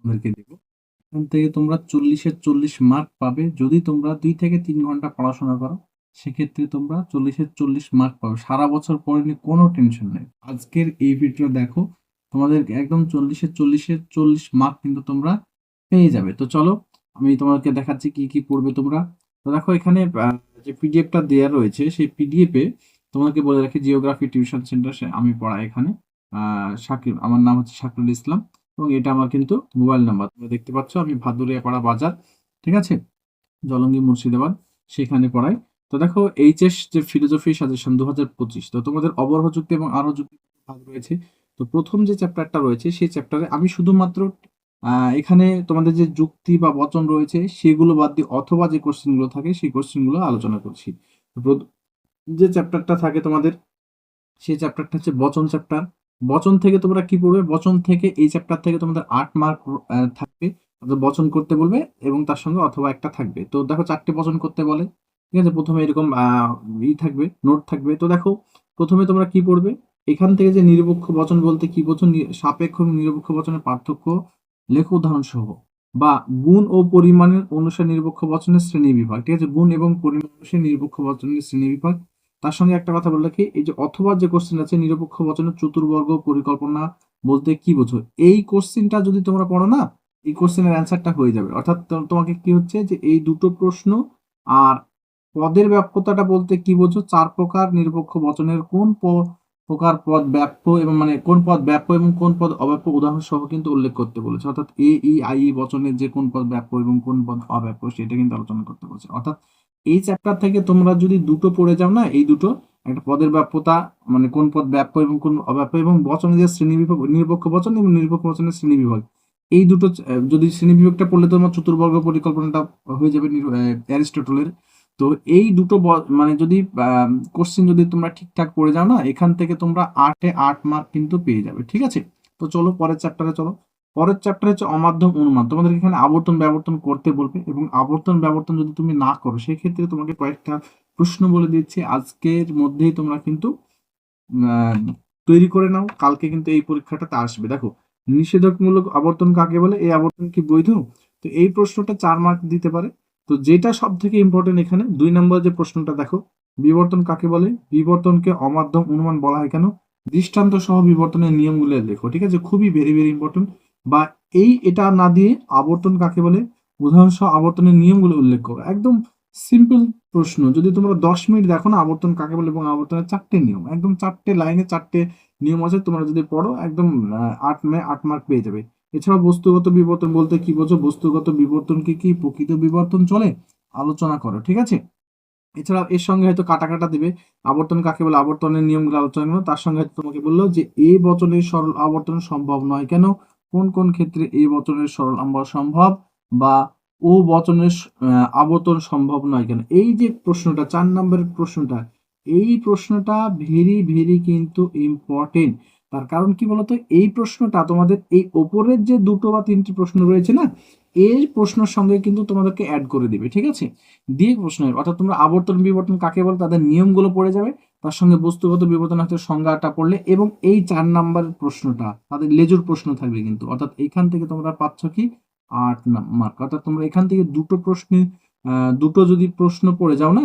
তোমাদেরকে দেবো। এখান থেকে তোমরা চল্লিশের চল্লিশ মার্ক পাবে। যদি তোমরা দুই থেকে তিন ঘণ্টা পড়াশোনা করো, সেক্ষেত্রে তোমরা চল্লিশের চল্লিশ মার্ক পাবে। সারা বছর পড়ে নিয়ে কোনো টেনশন নেই। আজকের এই ভিডিও দেখো, তোমাদের একদম চল্লিশের চল্লিশের চল্লিশ মার্ক কিন্তু তোমরা পেয়ে যাবে। তো চলো, আমি তোমাদেরকে দেখাচ্ছি কি কি পড়বে তোমরা। তো দেখো, এখানে যে পিডিএফটা দেওয়া রয়েছে, সেই পিডিএফে তোমাদেরকে বলে রাখি জিওগ্রাফি টিউশন সেন্টার আমি পড়াই এখানে। শাকির আমার নাম হচ্ছে শাকিরুল ইসলাম। এবং এটা আমার কিন্তু মোবাইল নাম্বার। তোমরা দেখতে পাচ্ছ, আমি ভাদুরিয়া পাড়া বাজার, ঠিক আছে? জলঙ্গি মুর্শিদাবাদ, সেখানে পড়াই। তো দেখো, এইচএস যে ফিলোসফি সাজেশন দু হাজার পঁচিশ, তো তোমাদের অবরহ যুক্তি এবং আরও যুক্তি ভাগ রয়েছে। তো প্রথম যে চ্যাপ্টারটা রয়েছে, সেই চ্যাপ্টারে আমি শুধুমাত্র এখানে তোমাদের যে যুক্তি বা বচন রয়েছে, সেগুলো বাদ দিয়ে অথবা যে কোশ্চেনগুলো থাকে, সেই কোশ্চেনগুলো আলোচনা করছি। যে চ্যাপ্টারটা থাকে তোমাদের, সেই চ্যাপ্টারটা হচ্ছে বচন চ্যাপ্টার বচন থেকে তোমরা কি পড়বে বচন থেকে এই চ্যাপ্টার থেকে তোমাদের আট মার্ক থাকবে। বচন করতে বলবে এবং তার সঙ্গে অথবা একটা থাকবে। তো দেখো চারটে বচন করতে বলে। ঠিক আছে? প্রথমে এরকম ই থাকবে নোট থাকবে। তো দেখো, প্রথমে তোমরা কি পড়বে? এখান থেকে যে নিরপেক্ষ বচন বলতে কি বোঝো নি- সাপেক্ষ এবং নিরপেক্ষ বচনের পার্থক্য লেখো উদাহরণ সহ বা গুণ ও পরিমাণের অনুসারে নিরপেক্ষ বচনের শ্রেণি বিভাগ। ঠিক আছে? গুণ এবং পরিমাণ অনুসারে নিরপেক্ষ বচনের শ্রেণি বিভাগ। তার সঙ্গে একটা কথা বলে রাখি, এই যে অথবা যে কোশ্চেন আছে, নিরপেক্ষ বচনের চতুর্বর্গ পরিকল্পনা বলতে কি বোঝো? এই কোশ্চেনটা যদি তোমরা পড়ো না, এই কোশ্চেনের অ্যান্সারটা হয়ে যাবে। অর্থাৎ তোমাকে কি হচ্ছে যে এই দুটো প্রশ্ন আর পদের ব্যাপ্যতাটা বলতে কি বোঝো? চার প্রকার নিরপেক্ষ বচনের কোন প্রকার পদ ব্যাপ্য এবং মানে কোন পদ ব্যাপ্য এবং কোন পদ অব্যাপ্য উদাহরণ সহ কিন্তু উল্লেখ করতে বলেছে। অর্থাৎ এ, ই, আই বচনের যে কোন পদ ব্যাপ্য এবং কোন পদ অব্যাপ্য সেটা কিন্তু আলোচনা করতে বলেছে। অর্থাৎ এই চ্যাপ্টার থেকে তোমরা যদি দুটো পড়ে যাও না, এই দুটো, একটা পদের ব্যাপ্যতা মানে কোন পদ ব্যাপ্য এবং কোন অব্যাপ্য এবং বচনের যে শ্রেণি বিভাগ নিরপেক্ষ বচন এবং নিরপেক্ষ বচনের শ্রেণি বিভাগ এই দুটো, যদি শ্রেণি বিভাগটা পড়লে তোমার চতুর্বর্গ পরিকল্পনাটা হয়ে যাবে অ্যারিস্টটলের। তো এই দুটো মানে যদি কোশ্চেন যদি তোমরা ঠিকঠাক পড়ে যাও না, এখান থেকে তোমরা আটে আট মার্ক কিন্তু পেয়ে যাবে, ঠিক আছে? তো চলো পরের চ্যাপ্টারে চলো। পরের চ্যাপ্টার হচ্ছে অমাধ্যম অনুমান। তোমাদের এখানে আবর্তন ব্যবর্তন করতে বলবে এবং আবর্তন ব্যবর্তন যদি তুমি না করো, সেক্ষেত্রে তোমাকে কয়েকটা প্রশ্ন বলে দিচ্ছি। আজকের মধ্যেই তোমরা কিন্তু তৈরি করে নাও। কালকে কিন্তু এই পরীক্ষাটাতে আসবে। দেখো নিষেধকমূলক আবর্তন কাকে বলে? এই আবর্তন কি বৈধ? তো এই প্রশ্নটা চার মার্ক দিতে পারে। তো যেটা সব থেকে ইম্পর্টেন্ট এখানে, দুই নম্বর যে প্রশ্নটা দেখো, বিবর্তন কাকে বলে? বিবর্তনকে অমাধ্যম অনুমান বলা হয় কেন? দৃষ্টান্ত সহ বিবর্তনের নিয়মগুলো লেখো, ঠিক আছে? খুবই ভেরি ভেরি ইম্পর্টেন্ট বা এই এটা না দিয়ে আবর্তন কাকে বলে? উদাহরণ সহ আবর্তনের নিয়মগুলো উল্লেখ করো। একদম সিম্পল প্রশ্ন। যদি তোমরা দশ মিনিট দেখো না আবর্তন কাকে বলে এবং আবর্তনের চারটে নিয়ম, একদম চারটে লাইনে চারটে নিয়ম আছে, তোমরা যদি পড়ো, একদম আট মে, আট মার্ক পেয়ে যাবে। এছাড়া বস্তুগত বিবর্তন বলতে কি বোঝো? বস্তুগত বিবর্তন কি কি প্রকৃত বিবর্তন চলে? আলোচনা করো, ঠিক আছে? এছাড়া এর সঙ্গে হয়তো কাটা কাটা দিবে। আবর্তন কাকে বলে? আবর্তনের নিয়মগুলো আলোচনা করো। তার সঙ্গে হয়তো তোমাকে বলল যে এই বচনের সরল আবর্তন সম্ভব নয়। কেন? কোন কোন ক্ষেত্রে এই বচনের সরল সম্ভব বা ও বচনের আবর্তন সম্ভব নয় কেন? এই যে প্রশ্নটা, চার নম্বরের প্রশ্নটা, এই প্রশ্নটা ভেরি ভেরি কিন্তু ইম্পর্টেন্ট তার কারণ কি বলতো? এই প্রশ্নটা তোমাদের এই ওপরের যে দুটো বা তিনটি প্রশ্ন রয়েছে না, এর প্রশ্নের সঙ্গে কিন্তু তোমাদেরকে অ্যাড করে দিবে, ঠিক আছে? দিয়ে প্রশ্ন অর্থাৎ তোমরা আবর্তন বিবর্তন কাকে বলে, তাদের নিয়মগুলো পড়ে যাবে, তার সঙ্গে বস্তুগত বিবর্তন হয়তো সংজ্ঞাটা পড়লে এবং এই চার নাম্বারের প্রশ্নটা, তাদের লেজুর প্রশ্ন থাকবে কিন্তু, অর্থাৎ এইখান থেকে তোমরা পাচ্ছ কি? আট মার্ক অর্থাৎ তোমরা এখান থেকে দুটো প্রশ্নে দুটো যদি প্রশ্ন পড়ে যাও না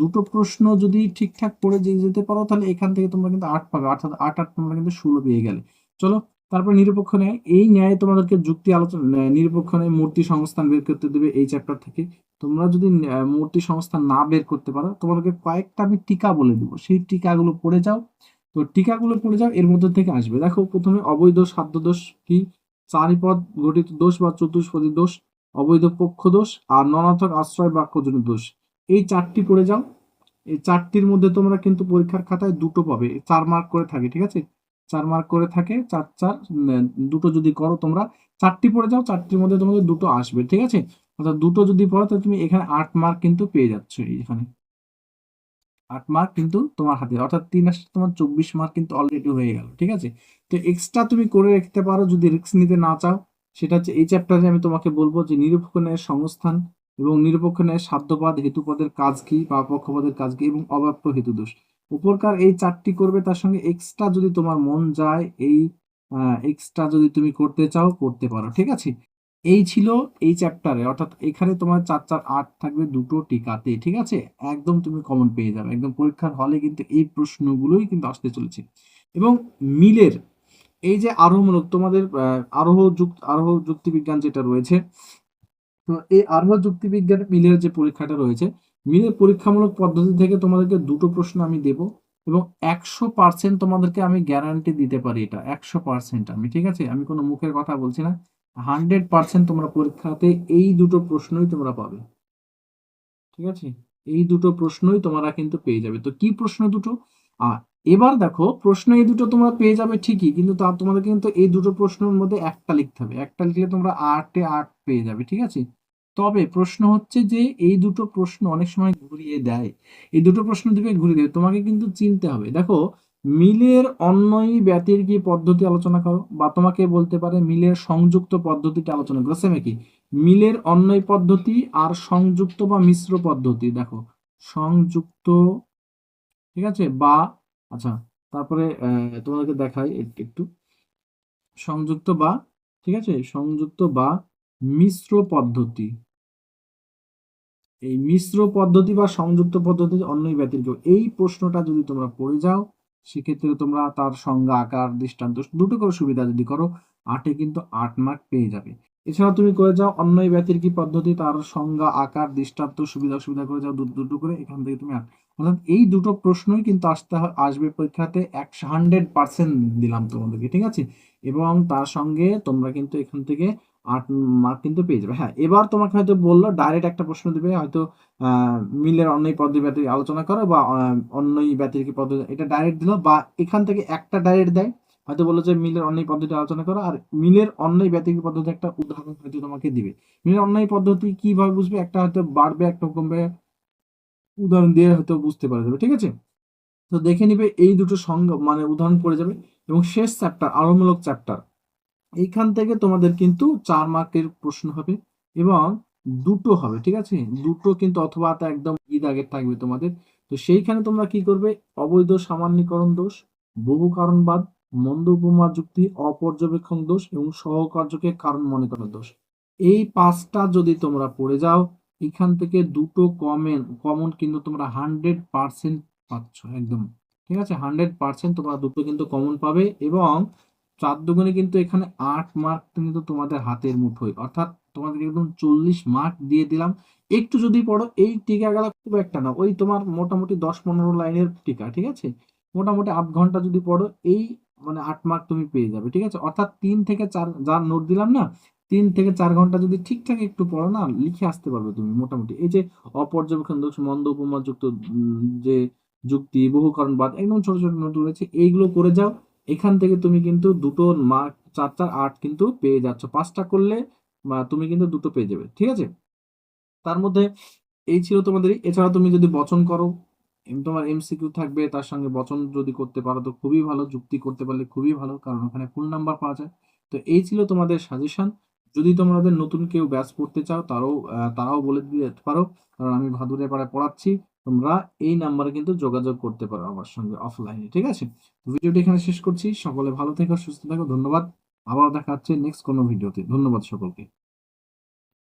দুটো প্রশ্ন যদি ঠিকঠাক পড়ে যেতে পারো, তাহলে এখান থেকে তোমরা কিন্তু আট পাবে। অর্থাৎ আট আট তোমরা কিন্তু ষোলো পেয়ে গেলে। চলো, তারপর নিরপেক্ষ ন্যায়। এই ন্যায় তোমাদেরকে যুক্তি আলোচনা নিরপেক্ষ ন্যায় মূর্তি সংস্থান বের করতে দেবে এই চ্যাপ্টার থেকে। তোমরা যদি মূর্তি সংস্থান না বের করতে পারো, তোমাদেরকে কয়েকটা আমি টিকা বলে দেবো। সেই টিকাগুলো পড়ে যাও। তো টিকাগুলো পড়ে যাও, এর মধ্যে থেকে আসবে। দেখো, প্রথমে অবৈধ সাধ্য দোষ কি? চারিপদ গঠিত দোষ বা চতুষ্পদী দোষ, অবৈধ পক্ষ দোষ, আর ননার্থক আশ্রয় বাক্যজনিত দোষ। এই চারটি পড়ে যাও। এই চারটির মধ্যে তোমরা কিন্তু পরীক্ষার খাতায় দুটো পাবে। চার মার্ক করে থাকে, ঠিক আছে? চার মার্ক করে থাকে, চার চার দুটো যদি করো তোমরা, চারটি পড়ে যাও, চারটির মধ্যে তোমাদের দুটো আসবে, ঠিক আছে? অর্থাৎ দুটো যদি পড়ো, তাহলে তুমি এখানে আট মার্ক কিন্তু পেয়ে যাচ্ছ এখানে। আট মার্ক কিন্তু তোমার হাতে, অর্থাৎ তিন আসলে তোমার চব্বিশ মার্ক কিন্তু অলরেডি হয়ে গেল, ঠিক আছে? তো এক্সট্রা তুমি করে রাখতে পারো, যদি রিস্ক নিতে না চাও, সেটা হচ্ছে এই চ্যাপ্টারে আমি তোমাকে বলব যে ন্যায়ের সংস্থান এবং নিরপেক্ষ ন্যায়ের সাধ্যপদ হেতুপদের কাজ কি বা পক্ষপদের কাজ কি এবং অব্যাপ্য হেতুদোষ? উপরকার এই চারটি করবে, তার সঙ্গে এক্সট্রা যদি তোমার মন যায়, এই এক্সট্রা যদি তুমি করতে চাও, করতে পারো, ঠিক আছে? এই ছিল এই চ্যাপ্টারে অর্থাৎ এখানে তোমার চার চার, আট থাকবে দুটো টিকাতে, ঠিক আছে? একদম তুমি কমন পেয়ে যাবে, একদম পরীক্ষার হলে কিন্তু এই প্রশ্নগুলোই কিন্তু আসতে চলেছে। এবং মিলের, এই যে আরোহমূলক, তোমাদের আরোহ যুক্ত আরোহ যুক্তিবিজ্ঞান যেটা রয়েছে তো এই আরোহ যুক্তিবিজ্ঞান মিলের যে পরীক্ষাটা রয়েছে, মিলের পরীক্ষামূলক পদ্ধতি থেকে তোমাদেরকে দুটো প্রশ্ন আমি দেব এবং একশো পার্সেন্ট তোমাদেরকে আমি গ্যারান্টি দিতে পারি এটা, একশো পার্সেন্ট আমি, ঠিক আছে? আমি কোনো মুখের কথা বলছি না। হান্ড্রেড পার্সেন্ট তোমরা পরীক্ষাতে এই দুটো প্রশ্নই তোমরা পাবে। ঠিক আছে? এই দুটো প্রশ্নই তোমরা কিন্তু পেয়ে যাবে। তো কি প্রশ্ন দুটো? আর এবার দেখো, প্রশ্ন এই দুটো তোমরা পেয়ে যাবে ঠিকই, কিন্তু তা তোমাদের কিন্তু এই দুটো প্রশ্নের মধ্যে একটা লিখতে হবে। একটা লিখলে তোমরা আটে আট পেয়ে যাবে, ঠিক আছে? তবে প্রশ্ন হচ্ছে যে, এই দুটো প্রশ্ন অনেক সময় ঘুরিয়ে দেয়। এই দুটো প্রশ্ন দিকে ঘুরিয়ে দেবে তোমাকে কিন্তু চিনতে হবে। দেখো, মিলের অন্যয়ী ব্যতির কি পদ্ধতি আলোচনা করো? বা তোমাকে বলতে পারে মিলের সংযুক্ত পদ্ধতিটা আলোচনা করো। সেম কি মিলের অন্যয় পদ্ধতি আর সংযুক্ত বা মিশ্র পদ্ধতি। দেখো, সংযুক্ত, ঠিক আছে? বা আচ্ছা তারপরে তোমাদেরকে দেখাই একটু। সংযুক্ত বা, ঠিক আছে? সংযুক্ত বা মিশ্র পদ্ধতি। এই মিশ্র পদ্ধতি বা সংযুক্ত পদ্ধতি অন্যই ব্যতিরিক্ত এই প্রশ্নটা যদি তোমরা পড়ে যাও, সেক্ষেত্রে তোমরা তার সংজ্ঞা, আকার, দৃষ্টান্ত দুটো করে সুবিধা যদি করো, আটে কিন্তু আট মার্ক পেয়ে যাবে। এছাড়া তুমি করে যাও অন্যই ব্যতির কি পদ্ধতি, তার সংজ্ঞা, আকার, দৃষ্টান্ত সুবিধা অসুবিধা করে যাও দুটো দুটো করে, এখান থেকে তুমি আট। অর্থাৎ এই দুটো প্রশ্নই কিন্তু আসতে আসবে পরীক্ষাতে একশো হান্ড্রেড পার্সেন্ট দিলাম তোমাদেরকে, ঠিক আছে? এবং তার সঙ্গে তোমরা কিন্তু এখান থেকে আট মার্ক কিন্তু পেয়ে যাবে। হ্যাঁ এবার তোমাকে হয়তো বলল ডাইরেক্ট একটা প্রশ্ন দিবে, হয়তো মিলের অন্যই পদ্ধতি ব্যতিরিক আলোচনা করো বা অন্যই ব্যতিরিক পদ্ধতি এটা ডাইরেক্ট দিলো বা এখান থেকে একটা ডাইরেক্ট দেয়। হয়তো বলল যে মিলের অন্যই পদ্ধতি আলোচনা করো, আর মিলের অন্যই ব্যতিরিক পদ্ধতি একটা উদাহরণ হয়তো তোমাকে দিবে। মিলের অন্যই পদ্ধতি কীভাবে বুঝবে? একটা হয়তো বাড়বে, একটা কমবে উদাহরণ দিয়ে হয়তো বুঝতে পারা যাবে, ঠিক আছে? তো দেখে নিবে এই দুটো সংজ্ঞা মানে উদাহরণ পড়ে যাবে এবং শেষ চ্যাপ্টার আরোমূলক চ্যাপ্টার এইখান থেকে তোমাদের কিন্তু চার মার্কের প্রশ্ন হবে এবং দুটো হবে, ঠিক আছে? দুটো কিন্তু অথবা তা একদম ঈদ আগের থাকবে তোমাদের। তো সেইখানে তোমরা কি করবে? অবৈধ সামান্যীকরণ দোষ বহু কারণবাদ মন্দ উপমা যুক্তি, অপর্যবেক্ষণ দোষ এবং সহকার্যকে কারণ মনে করার দোষ। এই পাঁচটা যদি তোমরা পড়ে যাও এখান থেকে দুটো কমন কমন কিন্তু তোমরা হান্ড্রেড পার্সেন্ট পাচ্ছ, একদম। ঠিক আছে? হান্ড্রেড পার্সেন্ট তোমরা দুটো কিন্তু কমন পাবে এবং চার দুগুণে কিন্তু এখানে আট মার্ক কিন্তু তোমাদের হাতের মুঠোয়। অর্থাৎ তোমাদের একদম চল্লিশ মার্ক দিয়ে দিলাম। একটু যদি পড়ো, এই টিকা গেলা খুব একটা না। ওই তোমার মোটামুটি দশ পনেরো লাইনের টিকা, ঠিক আছে? মোটামুটি আধ ঘণ্টা যদি পড়ো, এই মানে আট মার্ক তুমি পেয়ে যাবে, ঠিক আছে? অর্থাৎ তিন থেকে চার, যার নোট দিলাম না তিন থেকে চার ঘণ্টা যদি ঠিকঠাক একটু পড়ো না লিখে আসতে পারবে তুমি মোটামুটি। এই যে অপর্যবেক্ষণ দোষ মন্দ উপমা যুক্ত উম, যে যুক্তি বহু কারণবাদ একদম ছোট ছোট নোট রয়েছে এইগুলো করে যাও। এখান থেকে তুমি কিন্তু দুটো মার্ক চার চার আট কিন্তু পেয়ে যাচ্ছ। পাঁচটা করলে তুমি কিন্তু দুটো পেয়ে যাবে ঠিক আছে? তার মধ্যে এই ছিল তোমাদের এছাড়া তুমি যদি বচন করো তোমার এমসিকিউ থাকবে তার সঙ্গে বচন যদি করতে পারো তো খুবই ভালো যুক্তি করতে পারলে খুবই ভালো কারণ ওখানে ফুল নাম্বার পাওয়া যায়। তো এই ছিল তোমাদের সাজেশন যদি তোমাদের নতুন কেউ ব্যাচ পড়তে চাও, তারাও তারাও বলে দিতে পারো। কারণ আমি ভাদুরে পাড়ায় পড়াচ্ছি, তোমরা এই নাম্বারে কিন্তু যোগাযোগ করতে পারো আমার সঙ্গে অফলাইনে ঠিক আছে? ভিডিওটি এখানে শেষ করছি। সকলে ভালো থেকো, সুস্থ থাকো, ধন্যবাদ। আবার দেখা হচ্ছে নেক্সট কোনো ভিডিওতে ধন্যবাদ সকলকে।